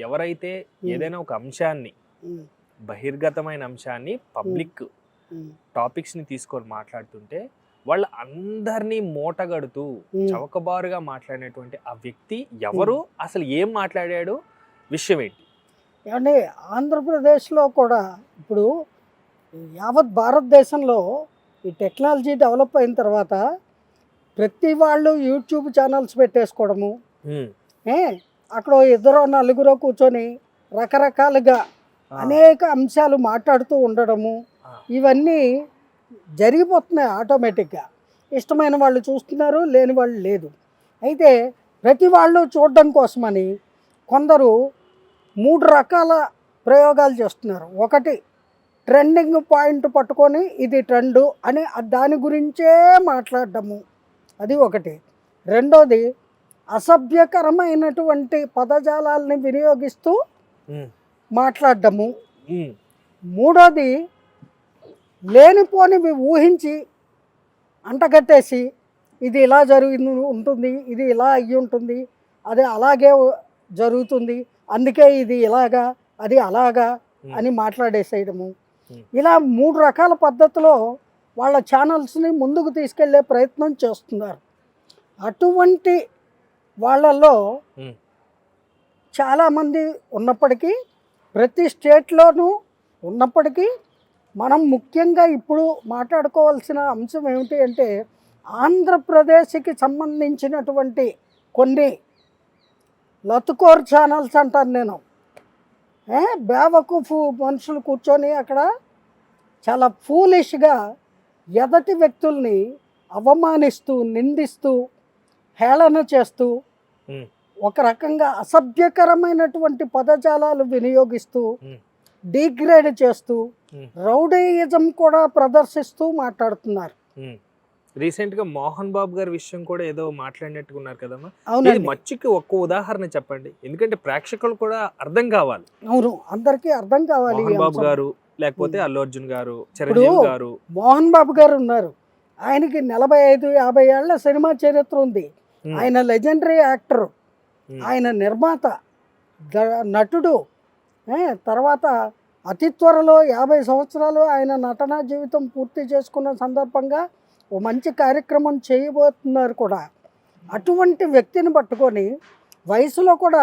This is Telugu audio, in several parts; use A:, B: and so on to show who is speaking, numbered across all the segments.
A: ఎవరైతే ఏదైనా ఒక అంశాన్ని బహిర్గతమైన అంశాన్ని పబ్లిక్
B: ఉమ్,
A: టాపిక్స్ని తీసుకొని మాట్లాడుతుంటే వాళ్ళ అందరినీ మూటగడుతూ
B: ఉమ్.
A: చౌకబారుగా మాట్లాడినటువంటి ఆ వ్యక్తి ఎవరు అసలు ఏం మాట్లాడాడు విషయం ఏంటి?
B: ఏమంటే ఆంధ్రప్రదేశ్లో కూడా ఇప్పుడు యావత్ భారతదేశంలో ఈ టెక్నాలజీ డెవలప్ అయిన తర్వాత ప్రతి వాళ్ళు యూట్యూబ్ ఛానల్స్ పెట్టేసుకోవడము అక్కడ ఇద్దరు నలుగురు కూర్చొని రకరకాలుగా అనేక అంశాలు మాట్లాడుతూ ఉండడము ఇవన్నీ జరిగిపోతున్నాయి ఆటోమేటిక్గా. ఇష్టమైన వాళ్ళు చూస్తున్నారు లేని వాళ్ళు లేదు. అయితే ప్రతి వాళ్ళు చూడడం కోసమని కొందరు మూడు రకాల ప్రయోగాలు చేస్తున్నారు. ఒకటి ట్రెండింగ్ పాయింట్ పట్టుకొని ఇది ట్రెండు అని దాని గురించే మాట్లాడడము. అది ఒకటి. రెండోది అసభ్యకరమైనటువంటి పదజాలాల్ని వినియోగిస్తూ
A: ఉమ్,
B: మూడోది లేనిపోనివి ఊహించి అంటగట్టేసి ఇది ఇలా జరిగి ఉంటుంది ఇది ఇలా అయ్యి ఉంటుంది అది అలాగే జరుగుతుంది అందుకే ఇది ఇలాగా అది అలాగా అని మాట్లాడేసేయడము. ఇలా మూడు రకాల పద్ధతిలో వాళ్ళ ఛానల్స్ని ముందుకు తీసుకెళ్ళే ప్రయత్నం చేస్తున్నారు. అటువంటి వాళ్ళల్లో చాలామంది ఉన్నప్పటికీ ప్రతి స్టేట్లోనూ ఉన్నప్పటికీ మనం ముఖ్యంగా ఇప్పుడు మాట్లాడుకోవాల్సిన అంశం ఏమిటి అంటే ఆంధ్రప్రదేశ్కి సంబంధించినటువంటి కొన్ని లతుకోర్ ఛానల్స్ అంటాను నేను. బేవకూఫు మనుషులు కూర్చొని అక్కడ చాలా ఫూలిష్గా ఎదటి వ్యక్తుల్ని అవమానిస్తూ నిందిస్తూ హేళన చేస్తూ ఒక రకంగా అసభ్యకరమైనటువంటి పదజాలాలు వినియోగిస్తూ డిగ్రేడ్ చేస్తూ రౌడీయిజం కూడా ప్రదర్శిస్తూ మాట్లాడుతున్నారు.
A: రీసెంట్గా మోహన్ బాబు గారి విషయం కూడా ఏదో మాట్లాడినట్టుకున్నారు కదమ్మా. ఇది
B: అవునండి
A: మచ్చుకి ఒక్క ఉదాహరణ చెప్పండి. ఎందుకంటే ప్రేక్షకులు కూడా అర్థం కావాలి.
B: అవును అందరికీ అర్థం కావాలి
A: మోహన్ బాబు. గారు లేకపోతే అల్లు అర్జున్ గారు చిరంజీవి గారు.
B: మోహన్ బాబు గారు ఉన్నారు. ఆయనకి నలభై ఐదు యాభై ఏళ్ళ సినిమా చరిత్ర ఉంది. ఆయన లెజెండరీ యాక్టర్. ఆయన నిర్మాత నటుడు తర్వాత అతి త్వరలో యాభై సంవత్సరాలు ఆయన నటనా జీవితం పూర్తి చేసుకున్న సందర్భంగా ఓ మంచి కార్యక్రమం చేయబోతున్నారు కూడా. అటువంటి వ్యక్తిని పట్టుకొని వయసులో కూడా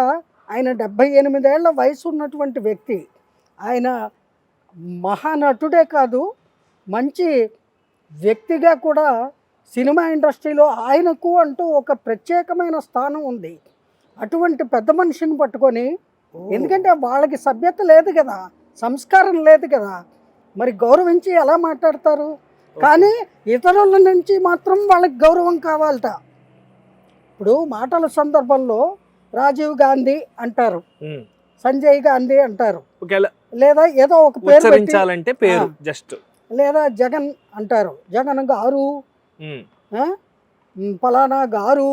B: ఆయన డెబ్భై ఎనిమిదేళ్ళ వయసు ఉన్నటువంటి వ్యక్తి. ఆయన మహానటుడే కాదు మంచి వ్యక్తిగా కూడా సినిమా ఇండస్ట్రీలో ఆయనకు అంటూ ఒక ప్రత్యేకమైన స్థానం ఉంది. అటువంటి పెద్ద మనిషిని పట్టుకొని ఎందుకంటే వాళ్ళకి సభ్యత లేదు కదా సంస్కారం లేదు కదా మరి గౌరవించి ఎలా మాట్లాడతారు? కానీ ఇతరుల నుంచి మాత్రం వాళ్ళకి గౌరవం కావాలట. ఇప్పుడు మాటల సందర్భంలో రాజీవ్ గాంధీ అంటారు. సంజయ్ గాంధీ అంటారు. లేదా ఏదో ఒక పేరు.
A: జస్ట్.
B: లేదా జగన్ అంటారు. జగన్ గారు ఫలానా గారు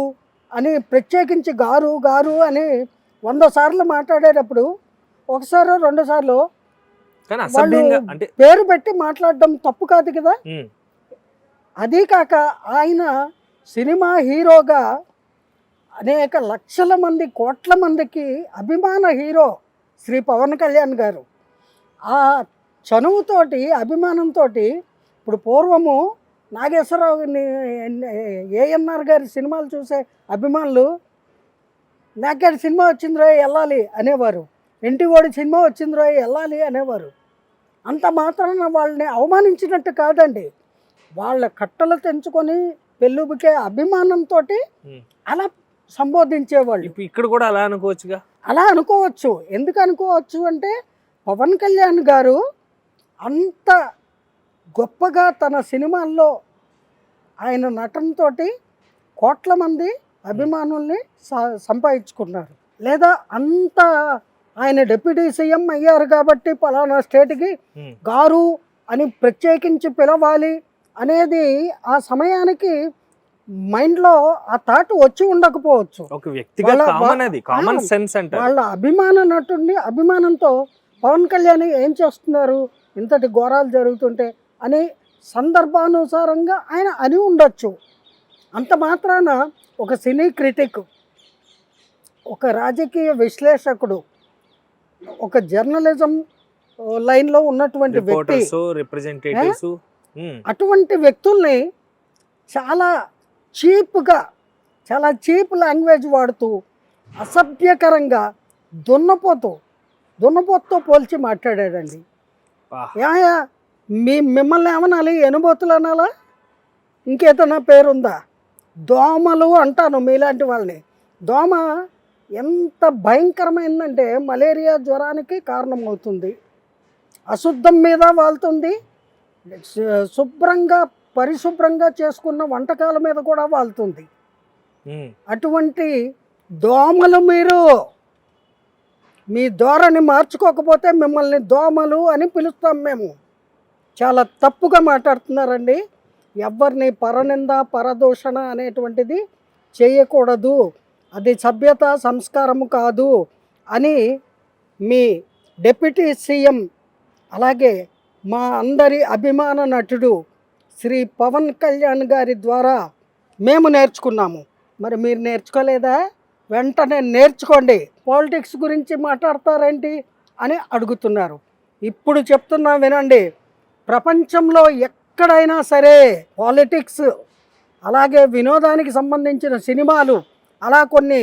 B: అని ప్రత్యేకించి గారు గారు అని వంద సార్లు మాట్లాడేటప్పుడు ఒకసారి రెండు సార్లు వాళ్ళు- పేరు పెట్టి మాట్లాడడం తప్పు కాదు కదా? అదీ కాక ఆయన సినిమా హీరోగా అనేక లక్షల మంది కోట్ల మందికి అభిమాన హీరో శ్రీ పవన్ కళ్యాణ్ గారు. ఆ చనువుతోటి అభిమానంతో ఇప్పుడు పూర్వము నాగేశ్వరరావు ఏఎన్ఆర్ గారి సినిమాలు చూసే అభిమానులు నాకేడు సినిమా వచ్చిందిరో వెళ్ళాలి అనేవారు ఇంటివాడి సినిమా వచ్చిందిరో వెళ్ళాలి అనేవారు అంత మాత్రాన వాళ్ళని అవమానించినట్టు కాదండి వాళ్ళ కట్టలు తెంచుకొని పెళ్ళుబుకే అభిమానంతో అలా సంబోధించేవాళ్ళు
A: ఇప్పుడు ఇక్కడ కూడా అలా అనుకోవచ్చుగా
B: అలా అనుకోవచ్చు ఎందుకు అనుకోవచ్చు అంటే పవన్ కళ్యాణ్ గారు అంత గొప్పగా తన సినిమాల్లో ఆయన నటనతో కోట్ల మంది అభిమానుల్ని సంపాదించుకున్నారు. లేదా అంత ఆయన డిప్యూటీ సీఎం అయ్యారు కాబట్టి పలానా స్టేట్కి గారు అని ప్రత్యేకించి పిలవాలి అనేది ఆ సమయానికి మైండ్లో ఆ థాట్ వచ్చి ఉండకపోవచ్చు.
A: కామన్ సెన్స్ అంటారు.
B: వాళ్ళ అభిమాన నటుడిని అభిమానంతో పవన్ కళ్యాణ్ ఏం చేస్తున్నారు? ఇంతటి ఘోరాలు జరుగుతుంటే అని సందర్భానుసారంగా ఆయన అని ఉండొచ్చు. అంత మాత్రాన ఒక సినీ క్రిటిక్ ఒక రాజకీయ విశ్లేషకుడు ఒక జర్నలిజం లైన్లో ఉన్నటువంటి వ్యక్తి
A: రిప్రజెంటేటివ్స్
B: అటువంటి వ్యక్తుల్ని చాలా చీప్గా చాలా చీప్ లాంగ్వేజ్ వాడుతూ అసభ్యకరంగా దున్నపోతూ దున్నపోతుతో పోల్చి మాట్లాడాడండి. యాయా మీ మిమ్మల్ని ఏమనాలి ఎనుబోతులు అనాలా ఇంకేదైనా పేరుందా? దోమలు అంటాను మీలాంటి వాళ్ళని. దోమ ఎంత భయంకరమైందంటే మలేరియా జ్వరానికి కారణమవుతుంది. అశుద్ధం మీద వాళ్తుంది. శుభ్రంగా పరిశుభ్రంగా చేసుకున్న వంటకాల మీద కూడా వాళ్తుంది. అటువంటి దోమలు మీరు మీ ధోరణి మార్చుకోకపోతే మిమ్మల్ని దోమలు అని పిలుస్తాం మేము. చాలా తప్పుగా మాట్లాడుతున్నారండి. ఎవరిని పరనింద పరదూషణ అనేటువంటిది చేయకూడదు. అది సభ్యత సంస్కారము కాదు అని మీ డిప్యూటీ సీఎం అలాగే మా అందరి అభిమాన నటుడు శ్రీ పవన్ కళ్యాణ్ గారి ద్వారా మేము నేర్చుకున్నాము. మరి మీరు నేర్చుకోలేదా? వెంటనే నేర్చుకోండి. పాలిటిక్స్ గురించి మాట్లాడతారేంటి అని అడుగుతున్నారు. ఇప్పుడు చెప్తున్నా వినండి. ప్రపంచంలో ఎక్కడైనా సరే పాలిటిక్స్ అలాగే వినోదానికి సంబంధించిన సినిమాలు అలా కొన్ని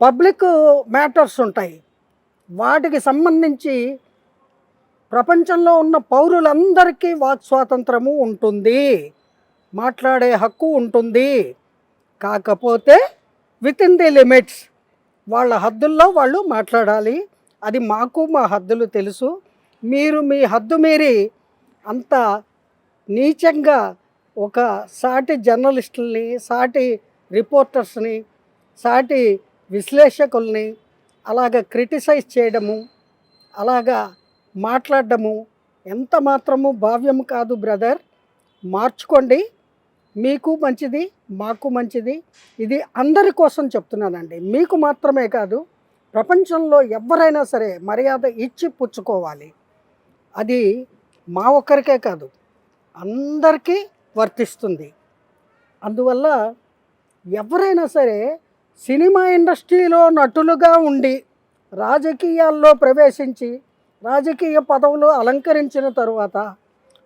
B: పబ్లిక్ మ్యాటర్స్ ఉంటాయి. వాటికి సంబంధించి ప్రపంచంలో ఉన్న పౌరులందరికీ వాక్ స్వాతంత్రము ఉంటుంది. మాట్లాడే హక్కు ఉంటుంది. కాకపోతే విత్ ఇన్ ది లిమిట్స్ వాళ్ళ హద్దుల్లో వాళ్ళు మాట్లాడాలి. అది మాకు మా హద్దులు తెలుసు. మీరు మీ హద్దు మీరి అంత నీచంగా ఒక సాటి జర్నలిస్టుల్ని సాటి రిపోర్టర్స్ని సాటి విశ్లేషకుల్ని అలాగ క్రిటిసైజ్ చేయడము అలాగా మాట్లాడడము ఎంత మాత్రము భావ్యం కాదు బ్రదర్. మార్చుకోండి. మీకు మంచిది మాకు మంచిది. ఇది అందరి కోసం చెప్తున్నానండి. మీకు మాత్రమే కాదు ప్రపంచంలో ఎవరైనా సరే మర్యాద ఇచ్చి పుచ్చుకోవాలి. అది మా ఒక్కరికే కాదు అందరికీ వర్తిస్తుంది. అందువల్ల ఎవరైనా సరే సినిమా ఇండస్ట్రీలో నటులుగా ఉండి రాజకీయాల్లో ప్రవేశించి రాజకీయ పదవులు అలంకరించిన తరువాత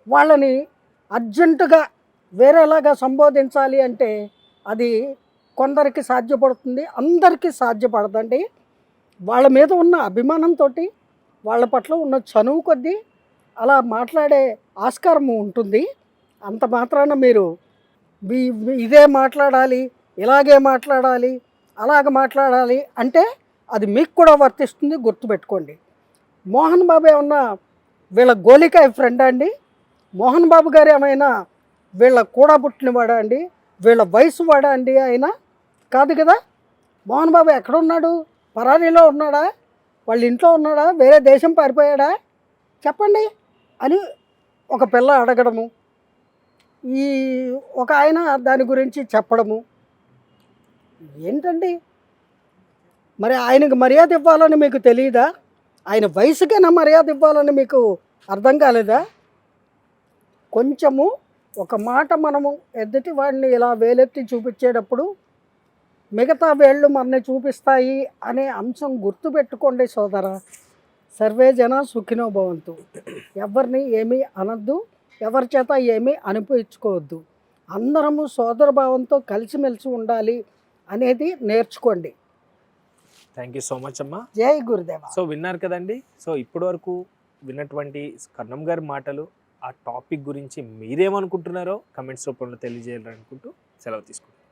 B: వాళ్ళని అర్జెంటుగా వేరేలాగా సంబోధించాలి అంటే అది కొందరికి సాధ్యపడుతుంది అందరికీ సాధ్యపడదండి. వాళ్ళ మీద ఉన్న అభిమానంతో వాళ్ళ పట్ల ఉన్న చనువు కొద్దీ అలా మాట్లాడే ఆస్కారం ఉంటుంది. అంత మాత్రాన మీరు ఇదే మాట్లాడాలి ఇలాగే మాట్లాడాలి అలాగ మాట్లాడాలి అంటే అది మీకు కూడా వర్తిస్తుంది గుర్తుపెట్టుకోండి. మోహన్ బాబు ఏమన్నా వీళ్ళ గోలికాయ ఫ్రెండ్ అండి? మోహన్ బాబు గారు ఏమైనా వీళ్ళ కూడా పుట్టినవాడా అండి? వీళ్ళ వయసు వాడా అండి ఆయన? కాదు కదా? మోహన్ బాబు ఎక్కడున్నాడు పరారీలో ఉన్నాడా? వాళ్ళ ఇంట్లో ఉన్నాడా? వేరే దేశం పారిపోయాడా? చెప్పండి. అని ఒక పిల్ల అడగడము ఈ ఒక ఆయన దాని గురించి చెప్పడము. ఏంటండి? మరి ఆయనకు మర్యాద ఇవ్వాలని మీకు తెలియదా ఆయన వయసుకైనా మర్యాద ఇవ్వాలని మీకు అర్థం కాలేదా? కొంచెము ఒక మాట మనము ఎదుటి వాడిని ఇలా వేలెత్తి చూపించేటప్పుడు మిగతా వేళ్ళు మనని చూపిస్తాయి అనే అంశం గుర్తుపెట్టుకోండి సోదరా. సర్వే జన సుఖినో భవంతు. ఎవరిని ఏమీ అనద్దు ఎవరి చేత ఏమీ అనిపించుకోవద్దు. అందరము సోదర భావంతో కలిసిమెలిసి ఉండాలి అనేది నేర్చుకోండి.
A: థ్యాంక్ యూ సో మచ్ అమ్మా.
B: జై గురుదేవ.
A: సో విన్నారు కదండి? సో ఇప్పటి వరకు విన్నటువంటి కన్నం గారి మాటలు ఆ టాపిక్ గురించి మీరేమనుకుంటున్నారో కమెంట్స్ రూపంలో తెలియజేయాలనుకుంటూ సెలవు తీసుకుంటాం